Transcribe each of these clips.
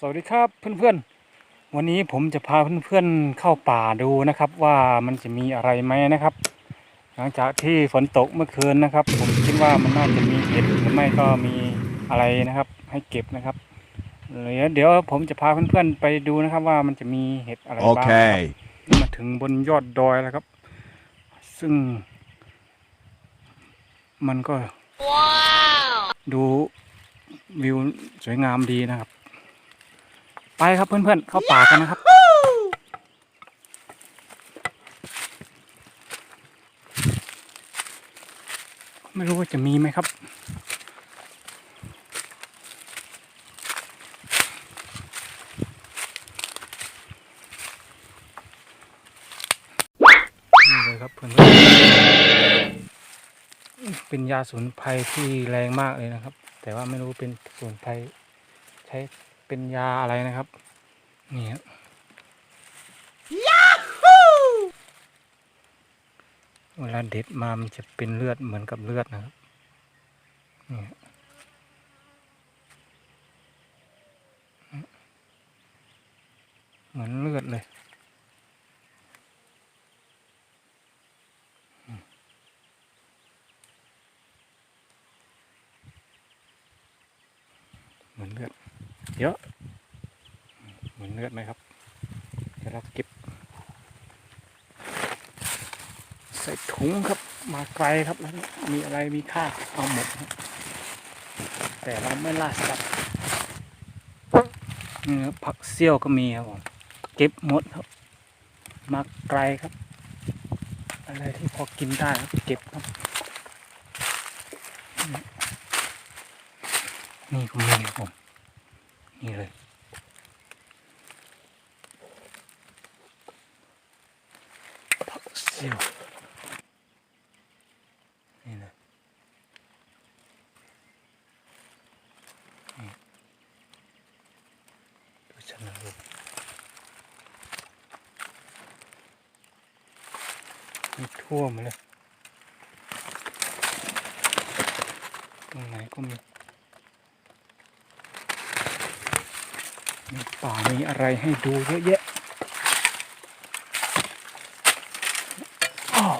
สวัสดีครับเพื่อนๆ วันนี้ผมจะพาเพื่อนๆเข้าป่าดูนะครับ ว่ามันจะมีอะไรไหมนะครับ หลังจากที่ฝนตกเมื่อคืนนะครับ ผมคิดว่ามันน่าจะมีเห็ดหรือไม่ก็มีอะไรนะครับ ให้เก็บนะครับเดี๋ยวเดี๋ยวผมจะพาเพื่อนๆไปดูนะครับ ว่ามันจะมีเห็ดอะไรบ้างนะครับ Okay. มาถึงบนยอดดอยแล้วครับ ซึ่ง มันก็ดูวิวสวยงามดีนะครับ ไปครับเพื่อนๆ เข้าป่ากันนะครับ ไม่รู้ว่าจะมีไหมครับนี่เลยครับเพื่อนๆเป็นยาสมุนไพรที่แรงมากเลยนะครับ แต่ว่าไม่รู้เป็นสมุนไพรใช้ เป็นยาอะไรนะครับ นี่ครับเวลาเด็ดมามันจะเป็นเลือดเหมือนกับเลือดนะครับ นี่ฮะเหมือนเลือดเลยเหมือนเลือด เยอะเหมือนเลือดไหมครับ เดี๋ยวเราเก็บ ใส่ถุงครับ มาไกลครับแล้วมีอะไรมีค่าเอาหมดแต่เราไม่ล่าสัตว์ผักเซี่ยวก็มีครับผมเก็บหมดครับ มาไกลครับ อะไรที่พอกินได้ครับเก็บครับ นี่ก็มีครับผม นี่เลย ผักเซี่ยวนี่เลยนี่ดูฉันนะลูกมีทั่วมเลยตรงไหนก็มี ป่ามีอะไรให้ดูเยอะแยะอ้าว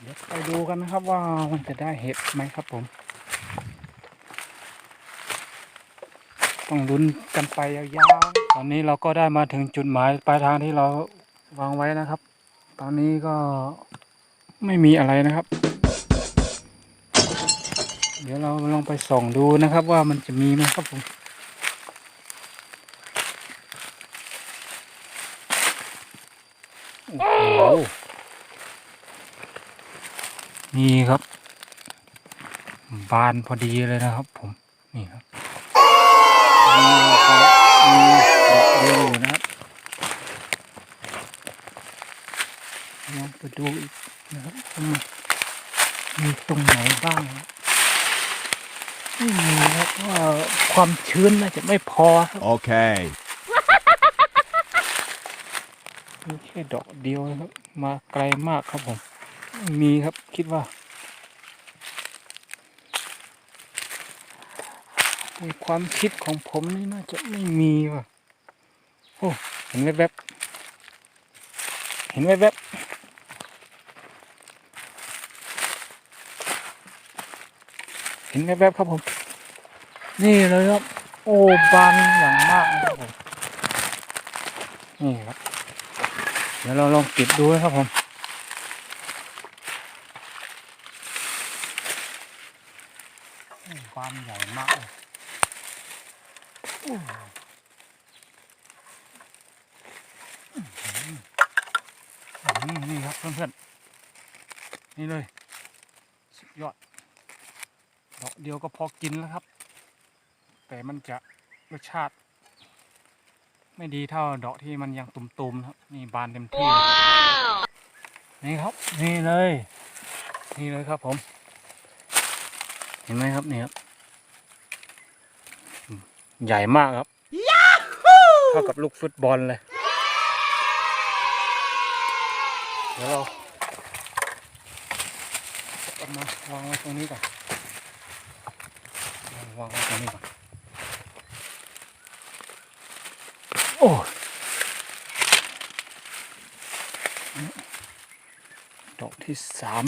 เดี๋ยวไปดูกันนะครับว่ามันจะได้เห็ดไหมครับผม ต้องลุ้นกันไปยาวๆ ตอนนี้เราก็ได้มาถึงจุดหมายปลายทางที่เราวางไว้นะครับ ตอนนี้ก็ไม่มีอะไรนะครับ เดี๋ยวเราลองไปส่องดูนะครับว่ามันจะมีไหมครับผม โอ้โห นี่ครับ บานพอดีเลยนะครับ ผม นี่ครับมีดอกมีดอกเดียวอยู่นะครับลองไปดูอีกนะครับว่ามีตรงไหนบ้างนะไม่มีครับเพราะว่าความชื้นน่าจะไม่พอครับ Okay. มีแค่ดอกเดียวนะครับ มาไกลมากครับผมไมีครับคิดว่าในความคิดของผมนี่น่าจะไม่มีว่ะโอ้เห็นแวบๆเห็นแวบๆเห็นแวบๆครับผม นี่เลยครับ โอ้บานอย่างมากนะครับผมนี่ครับ เดี๋ยวเราลองเก็บดูนะครับผมโอ้ความใหญ่มากเลยโอ้อื้อหืออื้อหือนี่ครับเพื่อนๆ นี่เลย สุดยอดดอกเดียวก็พอกินแล้วครับ แต่มันจะรสชาติ ไม่ดีเท่าดอกที่มันยังตุ่มๆนะครับ นี่บานเต็มที่เลยนี่ครับ นี่เลย นี่เลยครับผม เห็นไหมครับนี่ครับอืมใหญ่มากครับเท่ากับลูกฟุตบอลเลย เดี๋ยวเราเอา มาวางไว้ตรงนี้ก่อนวางไว้ตรงนี้ก่อนโอ้ดอกที่สาม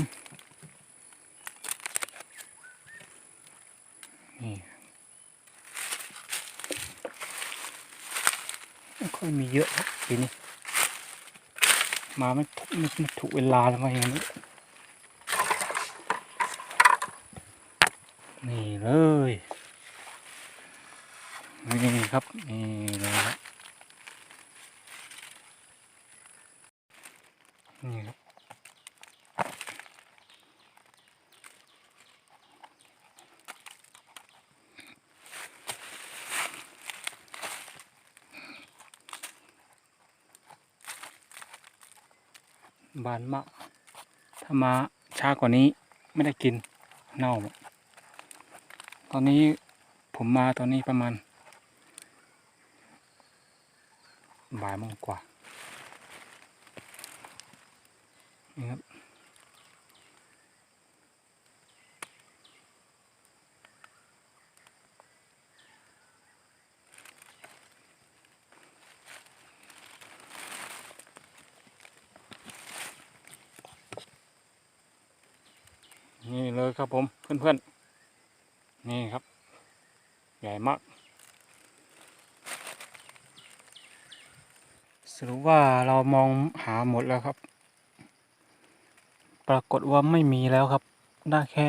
นี่ไม่ค่อยมีเยอะครับปีนี้มาไม่ถูกไม่ไม่ถูกเวลาแล้วมาอย่างนี้ นี่เลยนี่ครับ นี่เลยครับนี่ครับบานมากถ้ามาช้ากว่านี้ไม่ได้กินเน่าหมด อนนี้ผมมาตอนนี้ประมาณบ่ายโมงกว่า นี่ครับ นี่เลยครับผมเพื่อนๆ นี่ครับ ใหญ่มาก สรุปว่าเรามองหาหมดแล้วครับ ปรากฏว่าไม่มีแล้วครับ ได้แค่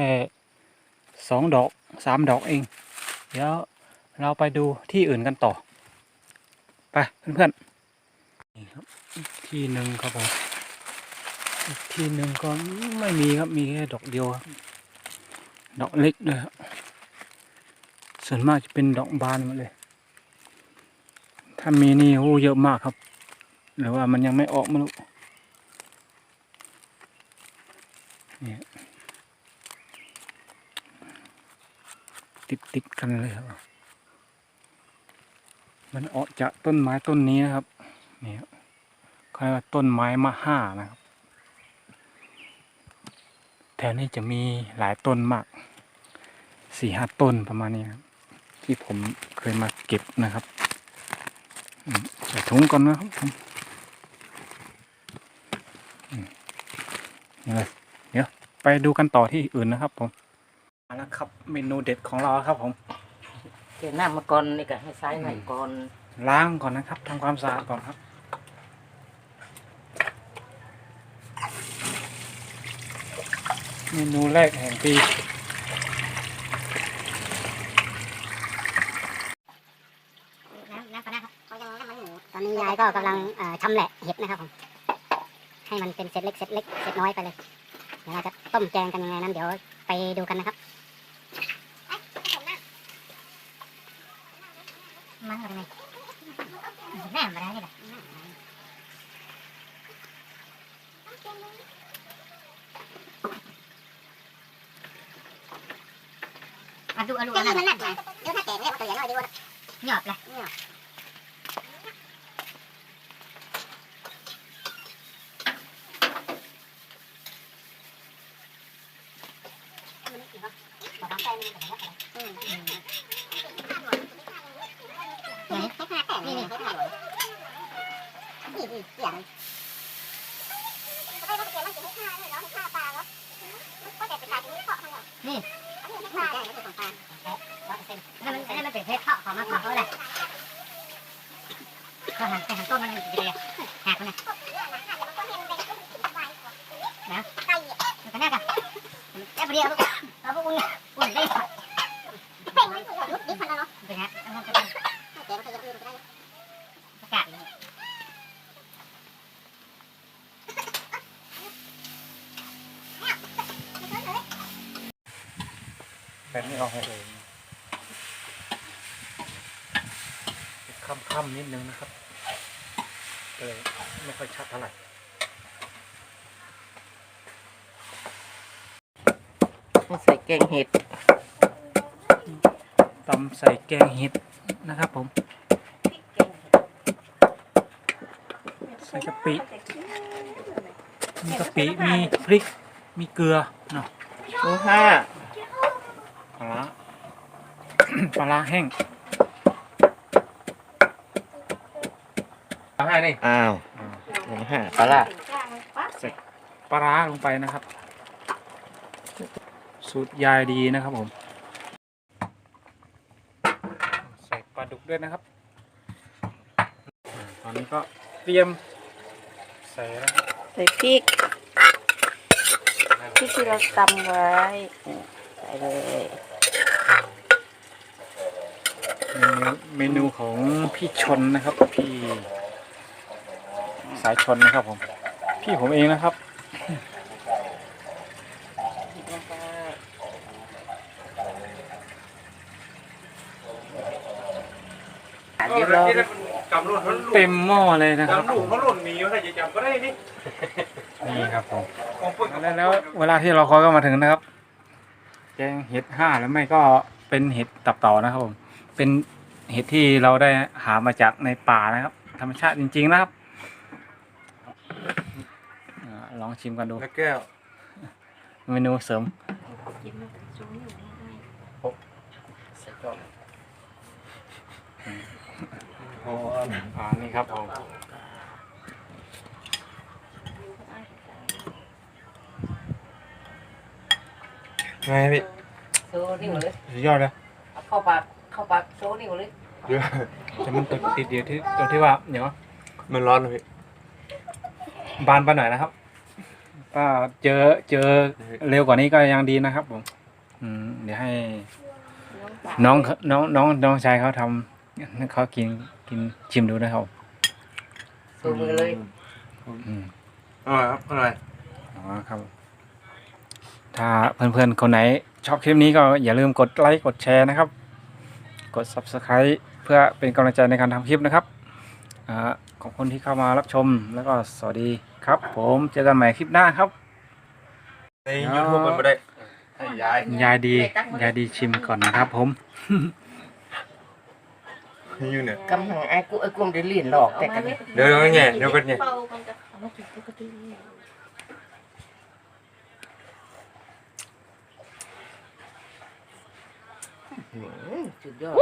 สองดอกสามดอกเอง เดี๋ยวเราไปดูที่อื่นกันต่อ ไปเพื่อนๆนี่ครับที่หนึ่งครับผมอีกที่หนึ่งก็ไม่มีครับ มีแค่ดอกเดียวครับ ดอกเล็กด้วยครับ ส่วนมากจะเป็นดอกบานหมดเลย ถ้ามีนี่โอ้เยอะมากครับ หรือว่ามันยังไม่ออกม่รู้เนี่ยติดติดๆกันเลยครับ มันออกจากต้นไม้ต้นนี้นะครับเนี่ยเขาเรียกว่าต้นไม้มะห้านะครับ แถวนี้จะมีหลายต้นมากสี่ห้าต้นประมาณนี้ครับ ที่ผมเคยมาเก็บนะครับอืมใส่ถุงก่อนนะครับผมอืมนี่เลยเดี๋ยวไปดูกันต่อที่อื่นนะครับผมมาแล้วครับเมนูเด็ดของเราครับผมเกี่ยวน้ำมาก่อนนี่ก็ให้ใส่ไว้ก่อนล้างก่อนนะครับทำความสะอาดก่อนครับเมนูแรกแห่งปี น้ำน้ำปลาร้าครับเขายังน้ำมันหมูตอนนี้ยาย ก็กำลังเอ่อชำแหละเห็ดนะครับผมให้มันเป็นเศษเล็กเศษเล็กเศษน้อยไปเลยเดี๋ยวเราจะต้มแกงกันยังไงนั้นเดี๋ยวไปดูกันนะครับมันอะไรแม่มาได้เลยอะดูอะดูจะอะมีดูมันนั่นไงเดี๋ยวถ้าแตกเนี่ยมันตัวใหญ่หน่อยดีกว่าหยอบเลยบอกน้ำใจมันจะได้อืมอืมไหนให้ขนาดแตกนี่นี่ให้ขนาดนี่นี่เสียง นี่ ใช่ไม่ใช่ของปลาร้อยเปอร์เซ็นต์ นั่นมันนั่นมัน เป็นเพชรเพาะขอมะพร้าวเลยก็หันไปหันต้นมันจะเลยหักมันนะนะมันก็น่ากันแอบเดียวเราพวกมึงอุ่นได้เป่งมันยุบดิบพันแล้วเนาะเป็นไงมันจะเป็นเดี๋ยวมันจะยืดไปได้ประกาศแบบนี้เอาให้เลย ค่ำๆนิดนึงนะครับเลยไม่ค่อยชัดเท่าไหร่ใส่แกงเห็ดตำใส่แกงเห็ดนะครับผม ใส่กะปิ มีกะปิ มีพริก มีเกลือเนาะโอ้ห้าปลาร้าปลาร้าแห้ง นี่อ้าวอ่าอย่างห้าปลาร้าปลาร้าลงไปนะครับ สูตรยายดีนะครับผม ใส่ปลาดุกด้วยนะครับอ่าตอนนี้ก็เตรียมใส่แล้วครับใส่พริกพริกที่เราตำไว้ใส่เลยเมนูเมนูของพี่ชนนะครับพี่ สายชนนะครับ ผม พี่ผมเองนะครับเดี๋ยวเราเต็มหม้อเลยนะครับจำลูกเขาหล่นหนีว่าใครจะจำก็ได้นี่นี่ครับผมของเพิ่งแล้วแล้วเวลาที่เราคอยก็มาถึงนะครับแกงเห็ดห้าแล้วไม่ก็เป็นเห็ดตับเต่านะครับผมเป็นเห็ดที่เราได้หามาจากในป่านะครับ ธรรมชาติจริง ๆ นะครับ อ่าลองชิมกันดู แล้วแก้วเมนูเสริมโอ้อ่านี่ครับผมไงพี่โซ่นี่หมดเลยสุดยอดเลยเอาเข้าปากเข้าปากโซ่นี่หมดเลย เดี๋ยวแต่มันติดติดเดียวที่ตรงที่ว่าเดี๋ยวมันร้อนนะพี่ บานไปหน่อยนะครับก็เจอเจอเร็วกว่านี้ก็ยังดีนะครับผมอืมเดี๋ยวให้น้องน้องน้องน้องชายเขาทำเขากินกินชิมดูนะครับโซ่มือเลยอืมอร่อยครับอร่อยอ๋อครับ ถ้าเพื่อนๆ คนไหนชอบคลิปนี้ก็อย่าลืมกดไลค์กดแชร์นะครับ กด subscribe เพื่อเป็นกำลังใจในการทำคลิปนะครับอ่า ขอบคุณที่เข้ามารับชมแล้วก็สวัสดีครับ ผมเจอกันใหม่คลิปหน้าครับในยูทูบมันไม่ได้ให้ยายยายดียายดีชิมก่อนนะครับ ผมให้ยูเนี่ยกำลังไอ้กูไอ้กูมันได้ลิ้นหลอกแต่กันเดี๋ยวเดี๋ยวไงเดี๋ยวกันไงสุดยอด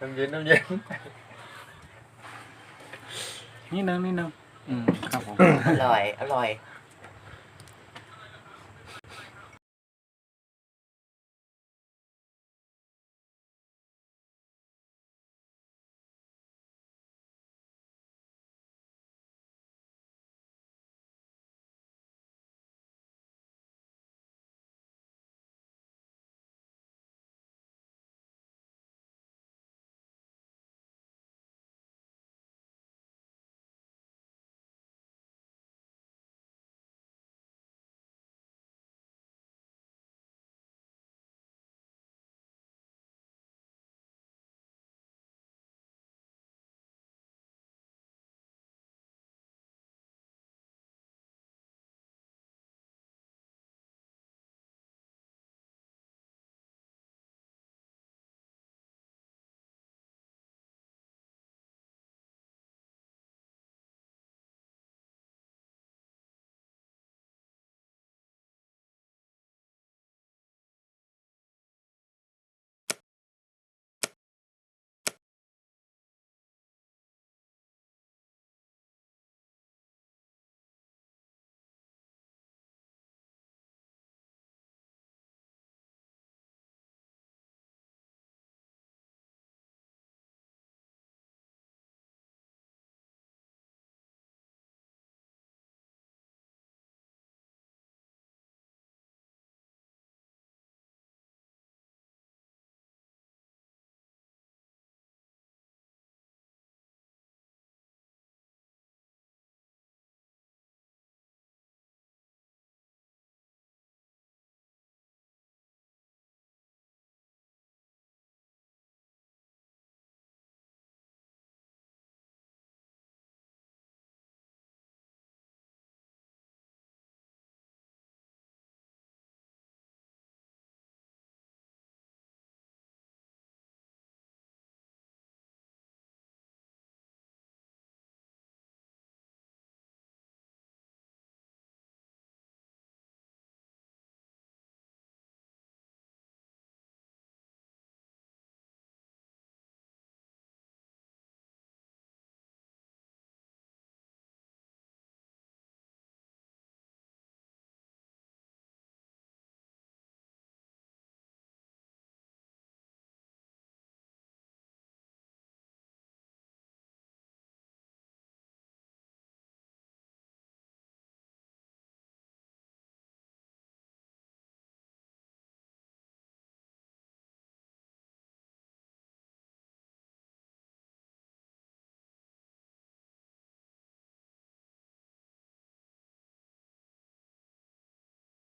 น้ำเย็นน้ำเย็นนี่นึงนี่นึงอืมครับผม อร่อย อร่อยอ